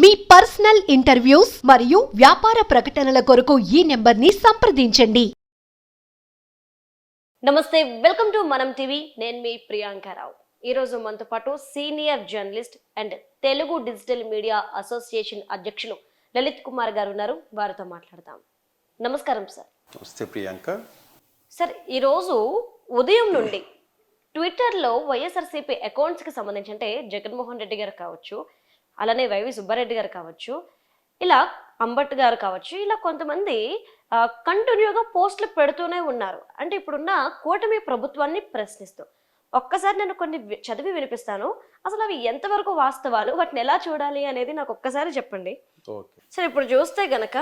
మీ personal interviews మరియు వ్యాపార ప్రకటనల కొరకు ఈ నెంబర్ని సంప్రదించండి. నమస్తే వెల్కమ్ టు మనం టీవీ. నేను మీ ప్రియాంకారావు ఈరోజు మనతో పాటు senior journalist and Telugu digital media association అధ్యక్షులు లలిత్ కుమార్ గారు ఉన్నారు. వారితో మాట్లాడదాం. నమస్కారం సార్. నమస్తే ప్రియాంక. సార్ ఈరోజు ఉదయం నుండి ట్విట్టర్లో వైఎస్ఆర్సీపీ అకౌంట్స్కి సంబంధించి అంటే జగన్మోహన్ రెడ్డి గారు కావచ్చు అలానే వైవి సుబ్బారెడ్డి గారు కావచ్చు ఇలా అంబట్ గారు కావచ్చు ఇలా కొంతమంది కంటిన్యూగా పోస్టులు పెడుతూనే ఉన్నారు. అంటే ఇప్పుడున్న కూటమి ప్రభుత్వాన్ని ప్రశ్నిస్తూ ఒక్కసారి నేను కొన్ని చదివి వినిపిస్తాను. అసలు అవి ఎంతవరకు వాస్తవాలు? వాటిని ఎలా చూడాలి అనేది నాకు ఒక్కసారి చెప్పండి. సరే ఇప్పుడు చూస్తే గనక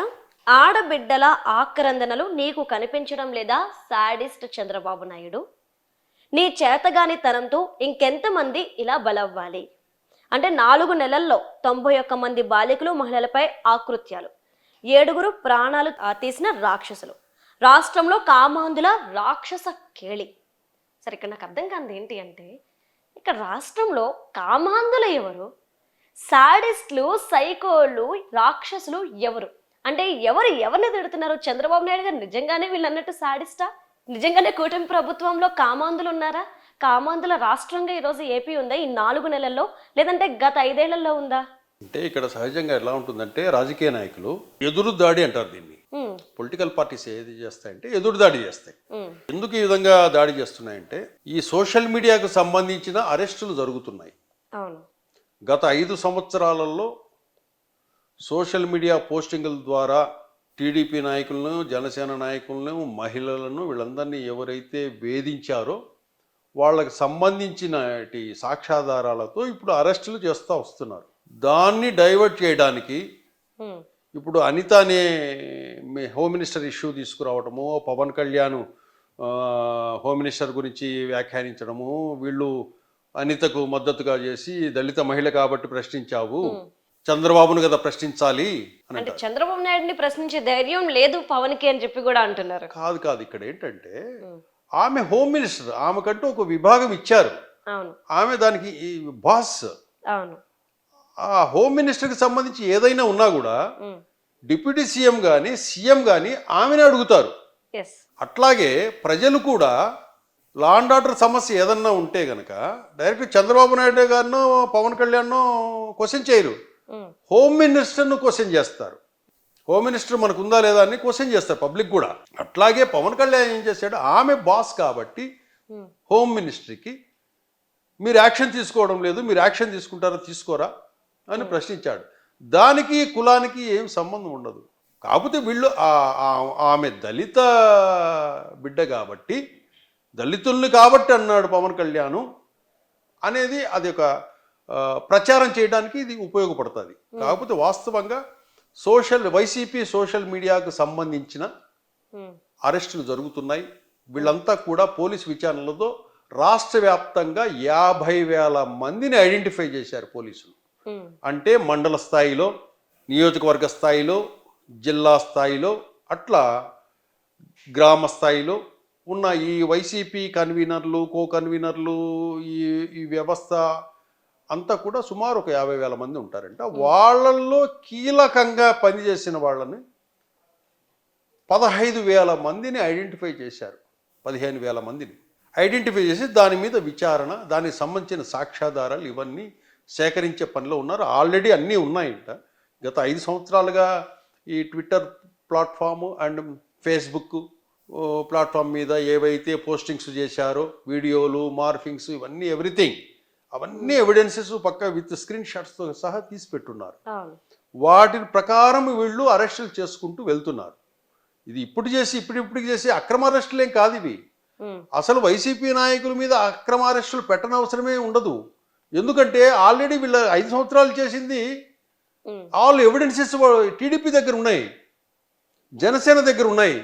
ఆడబిడ్డల ఆక్రందనలు నీకు కనిపించడం లేదా? సాడిస్ట్ చంద్రబాబు నాయుడు. నీ చేతగాని తనంతో ఇంకెంతమంది ఇలా బలవ్వాలి? అంటే నాలుగు నెలల్లో తొంభై ఒక్క మంది బాలికలు మహిళలపై ఆకృత్యాలు. ఏడుగురు ప్రాణాలు ఆ, తీసిన రాక్షసులు. రాష్ట్రంలో కామాంధుల రాక్షస కేళి. సరే ఇక్కడ నాకు అర్థం కానిది ఏంటి అంటే ఇక్కడ రాష్ట్రంలో కామాంధులు ఎవరు? సాడిస్టులు సైకోలు రాక్షసులు ఎవరు? అంటే ఎవరు ఎవరిని తిడుతున్నారు? చంద్రబాబు నాయుడు గారు నిజంగానే వీళ్ళు అన్నట్టు సాడిస్టా నిజంగానే కూటమి ప్రభుత్వంలో కామాంధులు ఉన్నారా? కామాంధుల రాష్ట్రంగా ఈరోజు ఏపీ ఉందా? ఈ నాలుగు నెలల్లో? లేదంటే గత ఐదేళ్ళలో ఉందా? అంటే ఇక్కడ సహజంగా ఎలా ఉంటుందంటే రాజకీయ నాయకులు ఎదురు దాడి అంటారు దీన్ని. పొలిటికల్ పార్టీస్ ఏది చేస్తాయంటే ఎదురు దాడి చేస్తాయి. ఎందుకు ఈ విధంగా దాడి చేస్తున్నాయంటే ఈ సోషల్ మీడియాకు సంబంధించిన అరెస్టులు జరుగుతున్నాయి. గత ఐదు సంవత్సరాలలో సోషల్ మీడియా పోస్టింగుల ద్వారా టీడీపీ నాయకులను జనసేన నాయకులను మహిళలను వీళ్ళందరినీ ఎవరైతే వేధించారో వాళ్ళకి సంబంధించిన సాక్ష్యాధారాలతో ఇప్పుడు అరెస్టులు చేస్తూ వస్తున్నారు. దాన్ని డైవర్ట్ చేయడానికి ఇప్పుడు అనిత అనే హోమ్ మినిస్టర్ ఇష్యూ తీసుకురావడము పవన్ కళ్యాణ్ హోమ్ మినిస్టర్ గురించి వ్యాఖ్యానించడము వీళ్ళు అనితకు మద్దతుగా చేసి దళిత మహిళ కాబట్టి ప్రశ్నించావు. చంద్రబాబును కదా ప్రశ్నించాలి అంటే చంద్రబాబు నాయుడిని ప్రశ్నించే ధైర్యం లేదు పవన్కి అని చెప్పి కూడా అంటున్నారు. కాదు కాదు ఇక్కడ ఏంటంటే ఆమె హోమ్ మినిస్టర్ ఆమెకంటూ ఒక విభాగం ఇచ్చారు. ఆమె దానికి బాస్. ఆ హోమ్ మినిస్టర్కి సంబంధించి ఏదైనా ఉన్నా కూడా డిప్యూటీ సీఎం కానీ సీఎం కానీ ఆమెనే అడుగుతారు. అట్లాగే ప్రజలు కూడా లా అండ్ ఆర్డర్ సమస్య ఏదన్నా ఉంటే గనక డైరెక్ట్ చంద్రబాబు నాయుడు గారినో పవన్ కళ్యాణ్నో క్వశ్చన్ చేయరు. హోమ్ మినిస్టర్ను క్వశ్చన్ చేస్తారు. హోమ్ మినిస్టర్ మనకు ఉందా లేదా అని క్వశ్చన్ చేస్తారు పబ్లిక్ కూడా. అట్లాగే పవన్ కళ్యాణ్ ఏం చేశాడు? ఆమె బాస్ కాబట్టి హోమ్ మినిస్ట్రీకి మీరు యాక్షన్ తీసుకోవడం లేదు మీరు యాక్షన్ తీసుకుంటారా తీసుకోరా అని ప్రశ్నించాడు. దానికి కులానికి ఏం సంబంధం ఉండదు. కాకపోతే వీళ్ళు ఆమె దళిత బిడ్డ కాబట్టి దళితుల్ని కాబట్టి అన్నాడు పవన్ కళ్యాణ్ అనేది అది ఒక ప్రచారం చేయడానికి ఇది ఉపయోగపడుతుంది. కాకపోతే వాస్తవంగా సోషల్ వైసీపీ సోషల్ మీడియాకు సంబంధించిన అరెస్టులు జరుగుతున్నాయి. వీళ్ళంతా కూడా పోలీస్ విచారణలతో రాష్ట్ర వ్యాప్తంగా యాభై వేల మందిని ఐడెంటిఫై చేశారు పోలీసులు. అంటే మండల స్థాయిలో నియోజకవర్గ స్థాయిలో జిల్లా స్థాయిలో అట్లా గ్రామ స్థాయిలో ఉన్న ఈ వైసీపీ కన్వీనర్లు కో కన్వీనర్లు ఈ ఈ వ్యవస్థ అంతా కూడా సుమారు ఒక యాభై వేల మంది ఉంటారంట. వాళ్ళల్లో కీలకంగా పనిచేసిన వాళ్ళని పదహైదు వేల మందిని ఐడెంటిఫై చేశారు. పదిహేను వేల మందిని. ఐడెంటిఫై చేసి దాని మీద విచారణ దానికి సంబంధించిన సాక్ష్యాధారాలు ఇవన్నీ సేకరించే పనిలో ఉన్నారు. ఆల్రెడీ అన్నీ ఉన్నాయంట. గత ఐదు సంవత్సరాలుగా ఈ Twitter platform and Facebook platform మీద ఏవైతే పోస్టింగ్స్ చేశారో వీడియోలు మార్ఫింగ్స్ ఇవన్నీ ఎవ్రీథింగ్ అవన్నీ ఎవిడెన్సెస్ పక్క విత్ స్క్రీన్ షాట్స్తో సహా తీసి పెట్టున్నారు వాటి ప్రకారం వీళ్ళు అరెస్టులు చేసుకుంటూ వెళ్తున్నారు. ఇది ఇప్పుడు చేసి ఇప్పుడు ఇప్పుడు చేసి అక్రమ అరెస్టులు కాదు ఇవి. అసలు వైసీపీ నాయకుల మీద అక్రమ అరెస్టులు పెట్టనవసరమే ఉండదు. ఎందుకంటే ఆల్రెడీ వీళ్ళ ఐదు సంవత్సరాలు చేసింది ఆల్ ఎవిడెన్సెస్ టీడీపీ దగ్గర ఉన్నాయి. జనసేన దగ్గర ఉన్నాయి.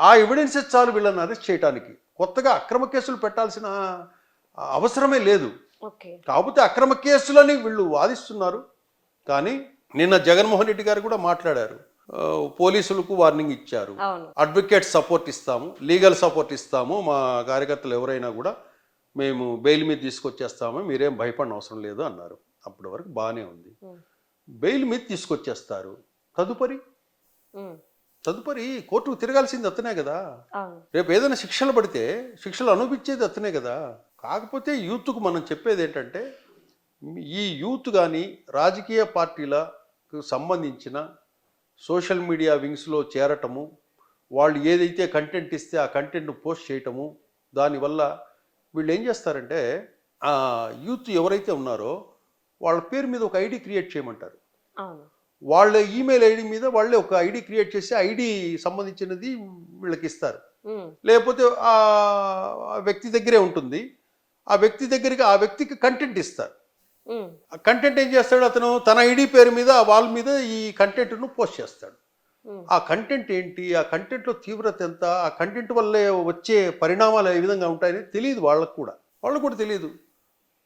ఆ ఎవిడెన్సెస్ చాలు వీళ్ళని అరెస్ట్ చేయడానికి కొత్తగా అక్రమ కేసులు పెట్టాల్సిన అవసరమే లేదు. కాకపోతే అక్రమ కేసులని వీళ్ళు వాదిస్తున్నారు. కానీ నిన్న జగన్మోహన్ రెడ్డి గారు కూడా మాట్లాడారు. పోలీసులకు వార్నింగ్ ఇచ్చారు. అడ్వకేట్ సపోర్ట్ ఇస్తాము లీగల్ సపోర్ట్ ఇస్తాము. మా కార్యకర్తలు ఎవరైనా కూడా మేము బెయిల్ మీద తీసుకొచ్చేస్తాము మీరేం భయపడిన అవసరం లేదు అన్నారు. అప్పటి వరకు బాగానే ఉంది. బెయిల్ మీద తీసుకొచ్చేస్తారు. తదుపరి? తదుపరి కోర్టుకు తిరగాల్సింది అతనే కదా. రేపు ఏదైనా శిక్షలు పడితే శిక్షలు అనుభవించేది అతనే కదా. కాకపోతే యూత్కు మనం చెప్పేది ఏంటంటే ఈ యూత్ కానీ రాజకీయ పార్టీలకు సంబంధించిన సోషల్ మీడియా వింగ్స్లో చేరటము వాళ్ళు ఏదైతే కంటెంట్ ఇస్తే ఆ కంటెంట్ను పోస్ట్ చేయటము దానివల్ల వీళ్ళు ఏం చేస్తారంటే ఆ యూత్ ఎవరైతే ఉన్నారో వాళ్ళ పేరు మీద ఒక ఐడి క్రియేట్ చేయమంటారు. వాళ్ళ ఈమెయిల్ ఐడి మీద వాళ్ళే ఒక ఐడి క్రియేట్ చేసి ఐడి సంబంధించినది వీళ్ళకి ఇస్తారు. లేకపోతే ఆ వ్యక్తి దగ్గరే ఉంటుంది. ఆ వ్యక్తి దగ్గరికి ఆ వ్యక్తికి కంటెంట్ ఇస్తారు ఆ కంటెంట్ ఏం చేస్తాడు? అతను తన ఐడి పేరు మీద ఆ వాల్ మీద ఈ కంటెంట్ను పోస్ట్ చేస్తాడు. ఆ కంటెంట్ ఏంటి? ఆ కంటెంట్లో తీవ్రత ఎంత? ఆ కంటెంట్ వల్లే వచ్చే పరిణామాలు ఏ విధంగా ఉంటాయని తెలియదు వాళ్ళకు కూడా. వాళ్ళకు కూడా తెలియదు.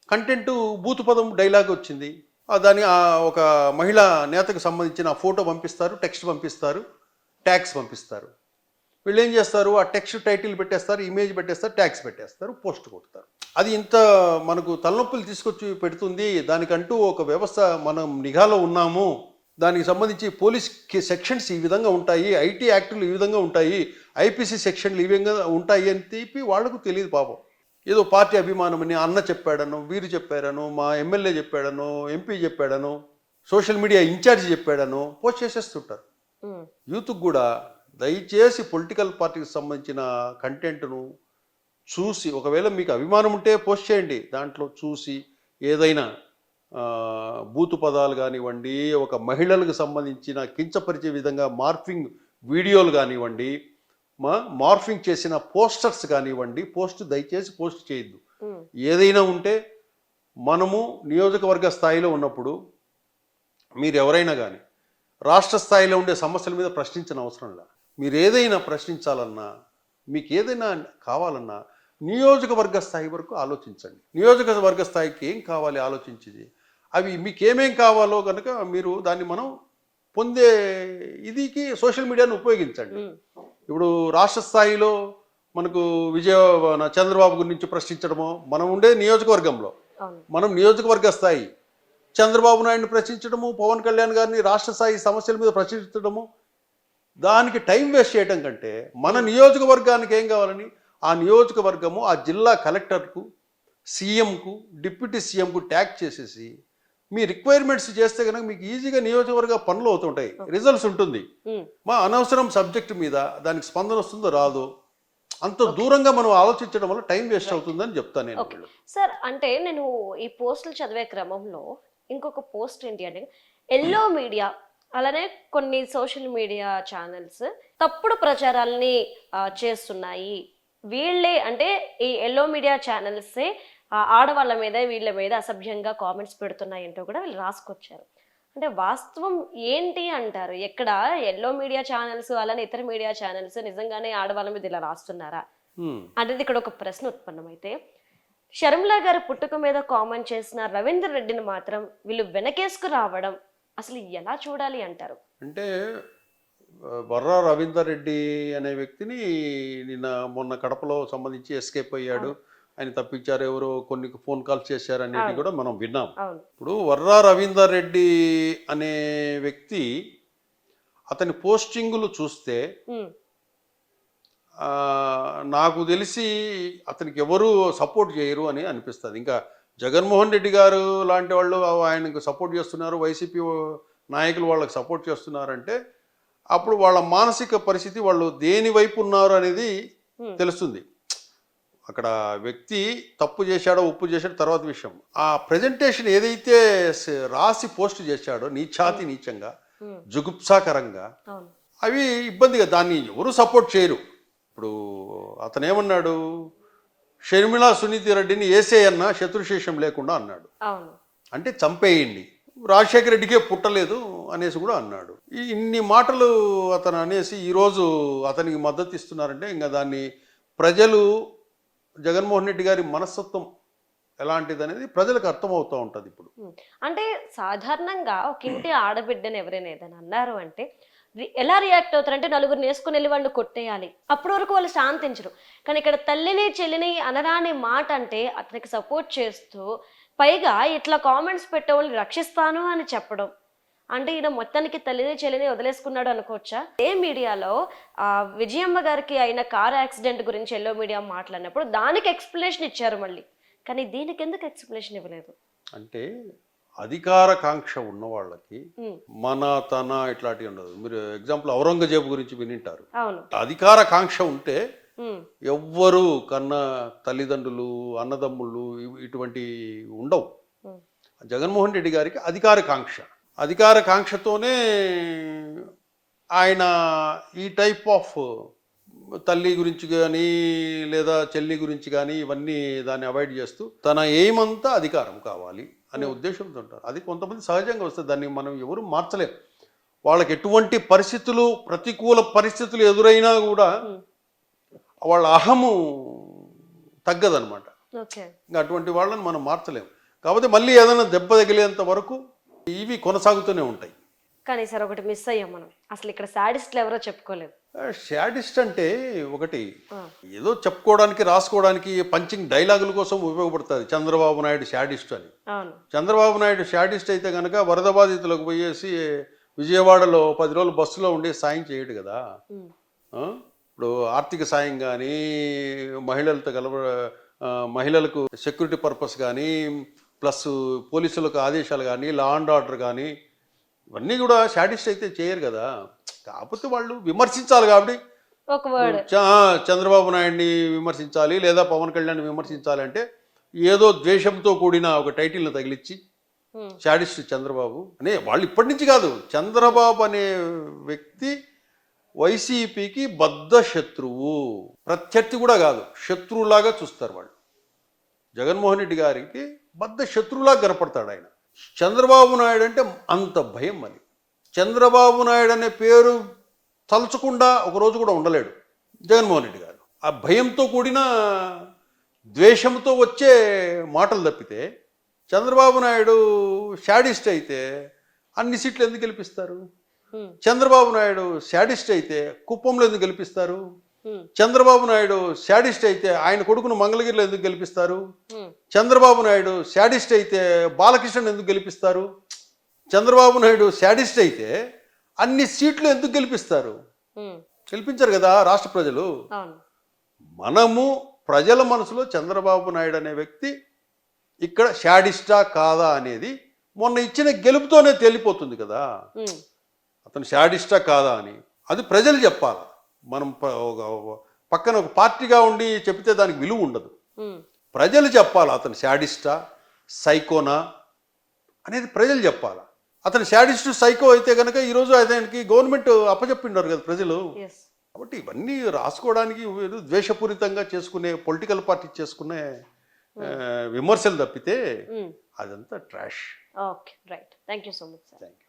కంటెంట్ బూతు పదం డైలాగ్ వచ్చింది. దాని ఆ ఒక మహిళా నేతకు సంబంధించిన ఫోటో పంపిస్తారు టెక్స్ట్ పంపిస్తారు ట్యాక్స్ పంపిస్తారు. వీళ్ళు ఏం చేస్తారు? ఆ టెక్స్ట్ టైటిల్ పెట్టేస్తారు ఇమేజ్ పెట్టేస్తారు ట్యాక్స్ పెట్టేస్తారు పోస్ట్ కొడతారు. అది ఇంత మనకు తలనొప్పులు తీసుకొచ్చి పెడుతుంది. దానికంటూ ఒక వ్యవస్థ మనం నిఘాలో ఉన్నాము. దానికి సంబంధించి పోలీస్ సెక్షన్స్ ఈ విధంగా ఉంటాయి. ఐటీ యాక్టులు ఈ విధంగా ఉంటాయి. ఐపీసీ సెక్షన్లు ఈ విధంగా ఉంటాయి అని చెప్పి వాళ్ళకు తెలియదు పాపం. ఏదో పార్టీ అభిమానమని అన్న చెప్పాడను వీరు చెప్పారను మా ఎమ్మెల్యే చెప్పాడను ఎంపీ చెప్పాడను సోషల్ మీడియా ఇన్ఛార్జ్ చెప్పాడను పోస్ట్ చేసేస్తుంటారు. యూత్కి కూడా దయచేసి పొలిటికల్ పార్టీకి సంబంధించిన కంటెంట్ను చూసి ఒకవేళ మీకు అభిమానం ఉంటే పోస్ట్ చేయండి. దాంట్లో చూసి ఏదైనా బూతు పదాలు కానివ్వండి ఒక మహిళలకు సంబంధించిన కించపరిచే విధంగా మార్ఫింగ్ వీడియోలు కానివ్వండి మా మార్ఫింగ్ చేసిన పోస్టర్స్ కానివ్వండి పోస్ట్ దయచేసి పోస్ట్ చేయొద్దు. ఏదైనా ఉంటే మనము నియోజకవర్గ స్థాయిలో ఉన్నప్పుడు మీరు ఎవరైనా కానీ రాష్ట్ర స్థాయిలో ఉండే సమస్యల మీద ప్రశ్నించిన అవసరం లే. మీరు ఏదైనా ప్రశ్నించాలన్నా మీకు ఏదైనా కావాలన్నా నియోజకవర్గ స్థాయి వరకు ఆలోచించండి. నియోజకవర్గ స్థాయికి ఏం కావాలి ఆలోచించేది? అవి మీకు ఏమేం కావాలో కనుక మీరు దాన్ని మనం పొందే ఇదికి సోషల్ మీడియాను ఉపయోగించండి. ఇప్పుడు రాష్ట్ర స్థాయిలో మనకు విజయ చంద్రబాబు గురించి ప్రశ్నించడమో మనం ఉండే నియోజకవర్గంలో మనం నియోజకవర్గ స్థాయి చంద్రబాబు నాయుడుని ప్రశ్నించడము పవన్ కళ్యాణ్ గారిని రాష్ట్ర స్థాయి సమస్యల మీద ప్రశ్నించడము దానికి టైం వేస్ట్ చేయడం కంటే మన నియోజకవర్గానికి ఏం కావాలని ఆ నియోజకవర్గము ఆ జిల్లా కలెక్టర్కు సీఎంకు డిప్యూటీ సీఎంకు ట్యాగ్ చేసేసి మీ రిక్వైర్మెంట్స్ చేస్తే కనుక మీకు ఈజీగా నియోజకవర్గ పనులు అవుతుంటాయి. రిజల్ట్స్ ఉంటుంది. మా అనవసరం సబ్జెక్ట్ మీద దానికి స్పందన వస్తుందో రాదో అంత దూరంగా మనం ఆలోచించడం వల్ల టైం వేస్ట్ అవుతుందని చెప్తాను నేను. సార్ అంటే నేను ఈ పోస్టులు చదివే క్రమంలో ఇంకొక పోస్ట్ ఏంటి అంటే ఎల్లో మీడియా అలానే కొన్ని సోషల్ మీడియా ఛానల్స్ తప్పుడు ప్రచారాలని చేస్తున్నాయి. వీళ్ళే అంటే ఈ ఎల్లో మీడియా ఛానల్సే ఆడవాళ్ళ మీద వీళ్ళ మీద అసభ్యంగా కామెంట్స్ పెడుతున్నాయి అంటూ కూడా వీళ్ళు రాసుకొచ్చారు. అంటే వాస్తవం ఏంటి అంటారు? ఎక్కడ ఎల్లో మీడియా ఛానల్స్ అలానే ఇతర మీడియా ఛానల్స్ నిజంగానే ఆడవాళ్ళ మీద ఇలా రాస్తున్నారా. అనేది ఇక్కడ ఒక ప్రశ్న ఉత్పన్నమైతే షర్మిల గారి పుట్టుక మీద కామెంట్ చేసిన రవీందర్ రెడ్డిని మాత్రం వీళ్ళు వెనకేసుకు రావడం అసలు ఎలా చూడాలి అంటారు? అంటే వర్రా రవీందర్ రెడ్డి అనే వ్యక్తిని నిన్న మొన్న కడపలో సంబంధించి ఎస్కేప్ అయ్యాడు. ఆయన తప్పించారు ఎవరో కొన్ని ఫోన్ కాల్స్ చేశారు అనేది కూడా మనం విన్నాం. ఇప్పుడు వర్రా రవీందర్ రెడ్డి అనే వ్యక్తి అతని పోస్టింగులు చూస్తే నాకు తెలిసి అతనికి ఎవరు సపోర్ట్ చేయరు అని అనిపిస్తుంది. ఇంకా జగన్మోహన్ రెడ్డి గారు లాంటి వాళ్ళు ఆయనకు సపోర్ట్ చేస్తున్నారు వైసీపీ నాయకులు వాళ్ళకి సపోర్ట్ చేస్తున్నారంటే అప్పుడు వాళ్ళ మానసిక పరిస్థితి వాళ్ళు దేని వైపు ఉన్నారు అనేది. తెలుస్తుంది. అక్కడ వ్యక్తి తప్పు చేశాడో ఉప్పు చేశాడో తర్వాత విషయం. ఆ ప్రజెంటేషన్ ఏదైతే రాసి పోస్ట్ చేశాడో నీచాతి నీచంగా జుగుప్సాకరంగా అవి ఇబ్బందిగా దాన్ని ఎవరు సపోర్ట్ చేయరు. ఇప్పుడు అతను ఏమన్నాడు షర్మిళా సునీతి రెడ్డిని వేసేయన్న శత్రుశేషం లేకుండా అన్నాడు. అంటే చంపేయండి. రాజశేఖర రెడ్డికే పుట్టలేదు అనేసి కూడా అన్నాడు. ఇన్ని మాటలు అతను అనేసి ఈరోజు అతనికి మద్దతు ఇస్తున్నారంటే ఇంకా దాన్ని ప్రజలు జగన్మోహన్ రెడ్డి గారి మనస్తత్వం ఎలాంటిది అనేది ప్రజలకు అర్థమవుతూ ఉంటుంది ఇప్పుడు. అంటే సాధారణంగా ఒక ఇంటి ఆడబిడ్డని ఎవరైనా ఏదైనా అన్నారు అంటే ఎలా రియాక్ట్ అవుతారంటే నలుగురు నేసుకుని వెళ్ళి వాళ్ళు కొట్టేయాలి. అప్పటి వరకు వాళ్ళు శాంతించరు. కానీ ఇక్కడ తల్లిని చెల్లిని అనరాని మాట అంటే అతనికి సపోర్ట్ చేస్తూ పైగా ఇట్లా కామెంట్స్ పెట్టే వాళ్ళని రక్షిస్తాను అని చెప్పడం అంటే ఈయన మొత్తానికి తల్లిని చెల్లిని వదిలేసుకున్నాడు అనుకోవచ్చా? ఏ మీడియాలో ఆ, విజయమ్మ గారికి అయిన కార్ యాక్సిడెంట్ గురించి ఎల్లో మీడియా మాట్లాడినప్పుడు దానికి ఎక్స్ప్లెనేషన్ ఇచ్చారు మళ్ళీ. కానీ దీనికి ఎందుకు ఎక్స్ప్లెనేషన్ ఇవ్వలేదు? అంటే అధికార కాంక్ష ఉన్న వాళ్ళకి మన తన ఇట్లాంటివి ఉండదు. మీరు ఎగ్జాంపుల్ ఔరంగజేబు గురించి వినింటారు. అవును. అధికార కాంక్ష ఉంటే ఎవ్వరు కన్న తల్లిదండ్రులు అన్నదమ్ముళ్ళు ఇటువంటి ఉండవు. జగన్మోహన్ రెడ్డి గారికి అధికార కాంక్ష. అధికార కాంక్షతోనే ఆయన ఈ టైప్ ఆఫ్ తల్లి గురించి కానీ లేదా చెల్లి గురించి కానీ ఇవన్నీ దాన్ని అవాయిడ్ చేస్తూ తన అంతా అధికారం కావాలి అనే ఉద్దేశంతో ఉంటారు. అది కొంతమంది సహజంగా వస్తుంది దాన్ని మనం ఎవరు మార్చలేం. వాళ్ళకి ఎటువంటి పరిస్థితులు ప్రతికూల పరిస్థితులు ఎదురైనా కూడా ఉమ్. వాళ్ళ అహము తగ్గదనమాట ఓకే. ఇంకా అటువంటి వాళ్ళని మనం మార్చలేం. కాకపోతే మళ్ళీ ఏదైనా దెబ్బ తగిలేంత వరకు ఇవి కొనసాగుతూనే ఉంటాయి. కానీ సార్ ఒకటి మిస్ అయ్యాం మనం. అసలు ఇక్కడ సాడిస్ట్లు ఎవరో చెప్పుకోలేదు. షాడిస్ట్ అంటే ఒకటి ఏదో చెప్పుకోవడానికి రాసుకోవడానికి పంచింగ్ డైలాగుల కోసం ఉపయోగపడుతుంది చంద్రబాబు నాయుడు షాడిస్ట్ అని. చంద్రబాబు నాయుడు షాడిస్ట్ అయితే కనుక వరద బాధితులకు పోయేసి విజయవాడలో పది రోజులు బస్సులో ఉండి సాయం చేయడు కదా? ఇప్పుడు ఆర్థిక సాయం కానీ మహిళలతో కలవ మహిళలకు సెక్యూరిటీ పర్పస్ కానీ ప్లస్ పోలీసులకు ఆదేశాలు కానీ లా అండ్ ఆర్డర్ కానీ ఇవన్నీ కూడా షాటిస్ట్ అయితే చేయరు కదా. కాకపోతే వాళ్ళు విమర్శించాలి కాబట్టి ఒక వర్డ్ చ- చంద్రబాబు నాయుడిని విమర్శించాలి లేదా పవన్ కళ్యాణ్ విమర్శించాలి అంటే ఏదో ద్వేషంతో కూడిన ఒక టైటిల్ని తగిలిచ్చి షాడిస్ట్ చంద్రబాబు అనే వాళ్ళు ఇప్పటి నుంచి కాదు. చంద్రబాబు అనే వ్యక్తి వైసీపీకి బద్ధ శత్రువు. ప్రత్యర్థి కూడా కాదు. శత్రువులాగా చూస్తారు వాళ్ళు. జగన్మోహన్ రెడ్డి గారికి బద్ధ శత్రువులాగా కనపడతాడు ఆయన. చంద్రబాబు నాయుడు అంటే అంత భయం అని చంద్రబాబు నాయుడు అనే పేరు తలుచకుండా ఒక రోజు కూడా ఉండలేడు జగన్మోహన్ రెడ్డి గారు. ఆ భయంతో కూడిన ద్వేషంతో వచ్చే మాటలు తప్పితే చంద్రబాబు నాయుడు షాడిస్ట్ అయితే అన్ని సీట్లు ఎందుకు గెలిపిస్తారు? చంద్రబాబు నాయుడు శాడిస్ట్ అయితే కుప్పంలో ఎందుకు గెలిపిస్తారు? చంద్రబాబు నాయుడు శాడిస్ట్ అయితే ఆయన కొడుకును మంగళగిరిలో ఎందుకు గెలిపిస్తారు? చంద్రబాబు నాయుడు శాడిస్ట్ అయితే బాలకృష్ణ ఎందుకు గెలిపిస్తారు? చంద్రబాబు నాయుడు శాడిస్ట్ అయితే అన్ని సీట్లు ఎందుకు గెలిపిస్తారు? గెలిపించారు కదా రాష్ట్ర ప్రజలు. మనము ప్రజల మనసులో చంద్రబాబు నాయుడు అనే వ్యక్తి ఇక్కడ షాడిస్టా కాదా అనేది మొన్న ఇచ్చిన గెలుపుతోనే తేలిపోతుంది కదా. అతను షాడిస్టా కాదా అని. అది ప్రజలు చెప్పాలి? మనం పక్కన ఒక పార్టీగా ఉండి చెప్తే దానికి విలువ ఉండదు. ప్రజలు చెప్పాలి? అతను షాడిస్టా సైకోనా అనేది ప్రజలు చెప్పాలి? అతను షాడిస్టు సైకో అయితే కనుక ఈరోజు అతనికి గవర్నమెంట్ అప్పచెప్పిండారు కదా ప్రజలు. కాబట్టి ఇవన్నీ రాసుకోవడానికి ద్వేషపూరితంగా చేసుకునే పొలిటికల్ పార్టీ చేసుకునే విమర్శలు తప్పితే అదంతా trash. Okay right. Thank you so much sir. Thank you